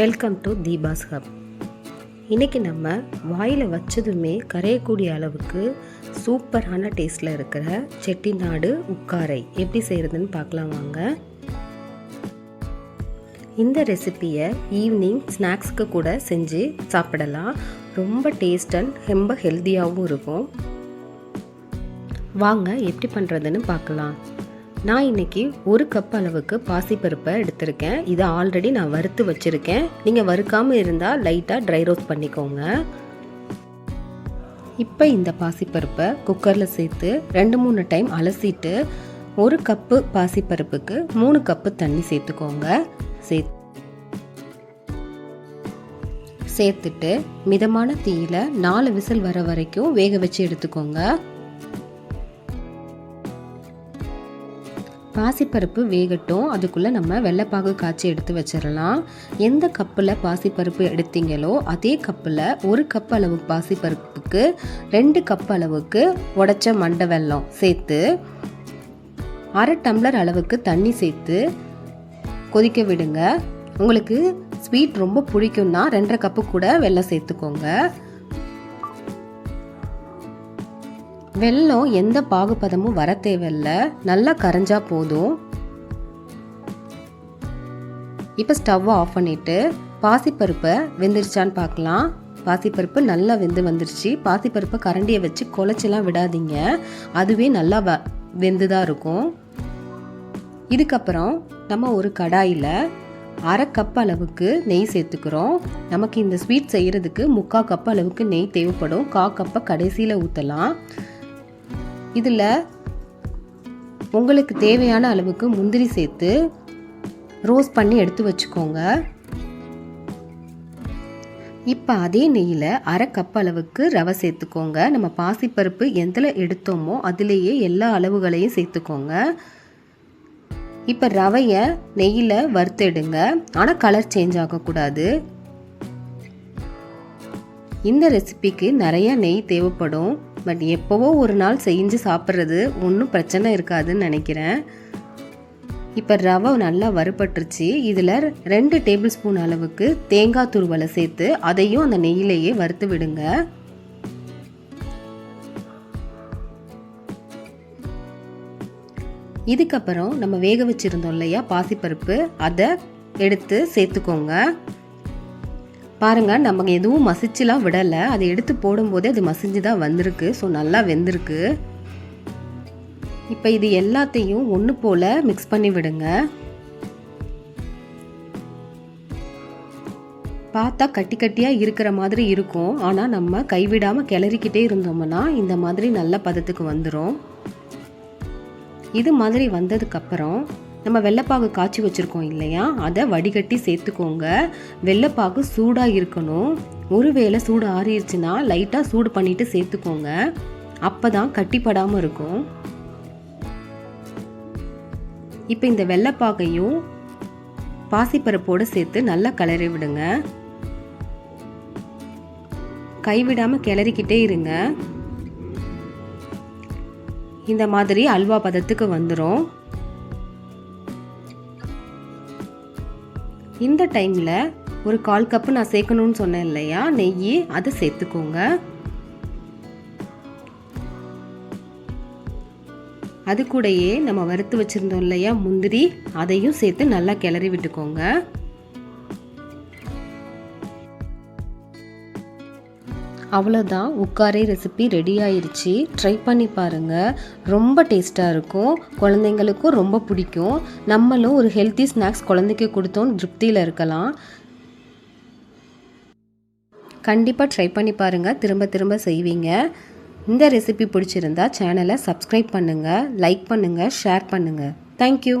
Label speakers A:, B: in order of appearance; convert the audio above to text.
A: Welcome to Deepa's hub இன்றைக்கி நம்ம வாயில் வச்சதுமே கரையக்கூடிய அளவுக்கு சூப்பரான டேஸ்ட்டில் இருக்கிற செட்டிநாடு உக்காரை எப்படி செய்கிறதுன்னு பார்க்கலாம் வாங்க. இந்த ரெசிப்பியை ஈவினிங் ஸ்நாக்ஸ்க்கு கூட செஞ்சு சாப்பிடலாம். ரொம்ப டேஸ்ட் அண்ட் ரொம்ப ஹெல்த்தியாகவும் இருக்கும். வாங்க எப்படி பண்ணுறதுன்னு பார்க்கலாம். நான் இன்னைக்கு ஒரு கப் அளவுக்கு பாசிப்பருப்பை எடுத்திருக்கேன். இதை ஆல்ரெடி நான் வறுத்து வச்சுருக்கேன். நீங்கள் வறுக்காமல் இருந்தால் லைட்டாக ட்ரை ரோஸ்ட் பண்ணிக்கோங்க. இப்போ இந்த பாசிப்பருப்பை குக்கரில் சேர்த்து ரெண்டு மூணு டைம் அலசிட்டு ஒரு கப்பு பாசிப்பருப்புக்கு மூணு கப்பு தண்ணி சேர்த்துக்கோங்க. சே சேர்த்துட்டு மிதமான தீயில நாலு விசில் வர வரைக்கும் வேக வச்சு எடுத்துக்கோங்க. பாசிப்பருப்பு வேகட்டும். அதுக்குள்ளே நம்ம வெள்ளைப்பாகு காய்ச்சி எடுத்து வச்சிடலாம் எந்த கப்பில் பாசிப்பருப்பு எடுத்தீங்களோ அதே கப்பில் ஒரு கப் அளவு பாசிப்பருப்புக்கு ரெண்டு கப் அளவுக்கு உடச்ச மண்டை வெல்லம் சேர்த்து அரை டம்ளர் அளவுக்கு தண்ணி சேர்த்து கொதிக்க விடுங்க. உங்களுக்கு ஸ்வீட் ரொம்ப பிடிக்கும்னா ரெண்டரை கப்பு கூட வெள்ளம் சேர்த்துக்கோங்க. வெல்லம் எந்த பாகுபதமும் வர தேவையில்ல. நல்லா கரைஞ்சா போதும். இப்போ ஸ்டவ்வை ஆஃப் பண்ணிவிட்டு பாசிப்பருப்பை வெந்துருச்சான்னு பார்க்கலாம். பாசிப்பருப்பு நல்லா வெந்து வந்துருச்சு. பாசிப்பருப்பை கரண்டியை வச்சு குழச்செல்லாம் விடாதீங்க. அதுவே நல்லா வ வெந்து தான் இருக்கும். இதுக்கப்புறம் நம்ம ஒரு கடாயில் அரை கப் அளவுக்கு நெய் சேர்த்துக்கிறோம். நமக்கு இந்த ஸ்வீட் செய்கிறதுக்கு முக்கால் கப் அளவுக்கு நெய் தேவைப்படும். கா கப்பை கடைசியில் ஊற்றலாம் இதில் உங்களுக்கு தேவையான அளவுக்கு முந்திரி சேர்த்து ரோஸ்ட் பண்ணி எடுத்து வச்சுக்கோங்க. இப்போ அதே நெய்யில் அரை கப் அளவுக்கு ரவை சேர்த்துக்கோங்க. நம்ம பாசிப்பருப்பு எதில் எடுத்தோமோ அதுலேயே எல்லா அளவுகளையும் சேர்த்துக்கோங்க. இப்போ ரவையை நெய்யில் வறுத்தெடுங்க. ஆனால் கலர் சேஞ்ச் ஆகக்கூடாது. இந்த ரெசிபிக்கு நிறைய நெய் தேவைப்படும். பட் எப்போவோ ஒரு நாள் செஞ்சு சாப்பிட்றது ஒன்றும் பிரச்சனை இருக்காதுன்னு நினைக்கிறேன். இப்போ ரவை நல்லா வறுபட்டுருச்சு. இதில் ரெண்டு டேபிள் ஸ்பூன் அளவுக்கு தேங்காய் துருவலை சேர்த்து அதையும் அந்த நெய்யிலேயே வறுத்து விடுங்க. இதுக்கப்புறம் நம்ம வேக வச்சுருந்தோம் இல்லையா? பாசிப்பருப்பு. அதை எடுத்து சேர்த்துக்கோங்க. பாருங்கள் நம்ம எதுவும் மசிச்சுலாம் விடலை. அதை எடுத்து போடும்போதே அது மசிஞ்சு தான் வந்திருக்கு. ஸோ நல்லா வெந்திருக்கு. இப்போ இது எல்லாத்தையும் ஒன்று போல் மிக்ஸ் பண்ணி விடுங்க. பார்த்தா கட்டி கட்டியாக இருக்கிற மாதிரி இருக்கும். ஆனால் நம்ம கைவிடாமல் கிளறிக்கிட்டே இருந்தோம்னா இந்த மாதிரி நல்ல பதத்துக்கு வந்துடும் இது மாதிரி வந்ததுக்கப்புறம் நம்ம வெள்ளைப்பாகு காய்ச்சி வச்சுருக்கோம் இல்லையா? அதை வடிகட்டி சேர்த்துக்கோங்க. வெள்ளைப்பாகு சூடாக இருக்கணும். ஒருவேளை சூடு ஆறிடுச்சுன்னா லைட்டாக சூடு பண்ணிவிட்டு சேர்த்துக்கோங்க. அப்போ தான் கட்டிப்படாமல் இருக்கும். இப்போ இந்த வெள்ளைப்பாகையும் பாசிப்பருப்போடு சேர்த்து நல்லா கிளறி விடுங்க. கைவிடாமல் கிளறிக்கிட்டே இருங்க. இந்த மாதிரி அல்வா பதத்துக்கு வந்துடும் இந்த டைமில் ஒரு கால் கப்பு நான் சேர்க்கணும்னு சொன்னேன் இல்லையா? நெய் அதை சேர்த்துக்கோங்க. அது கூடயே நம்ம வறுத்து வச்சுருந்தோம் இல்லையா முந்திரி அதையும் சேர்த்து நல்லா கிளறி விட்டுக்கோங்க. அவ்வளோதான் உக்காரே ரெசிபி ரெடி ஆயிடுச்சு ட்ரை பண்ணி பாருங்கள் ரொம்ப டேஸ்ட்டாக இருக்கும். குழந்தைங்களுக்கும் ரொம்ப பிடிக்கும். நம்மளும் ஒரு ஹெல்த்தி ஸ்நாக்ஸ் குழந்தைக்கு கொடுத்தோம். திருப்தியில் இருக்கலாம். கண்டிப்பாக ட்ரை பண்ணி பாருங்கள் திரும்ப திரும்ப செய்வீங்க. இந்த ரெசிபி பிடிச்சிருந்தா சேனலை சப்ஸ்கிரைப் பண்ணுங்கள் லைக் பண்ணுங்கள் ஷேர் பண்ணுங்கள் தேங்க்யூ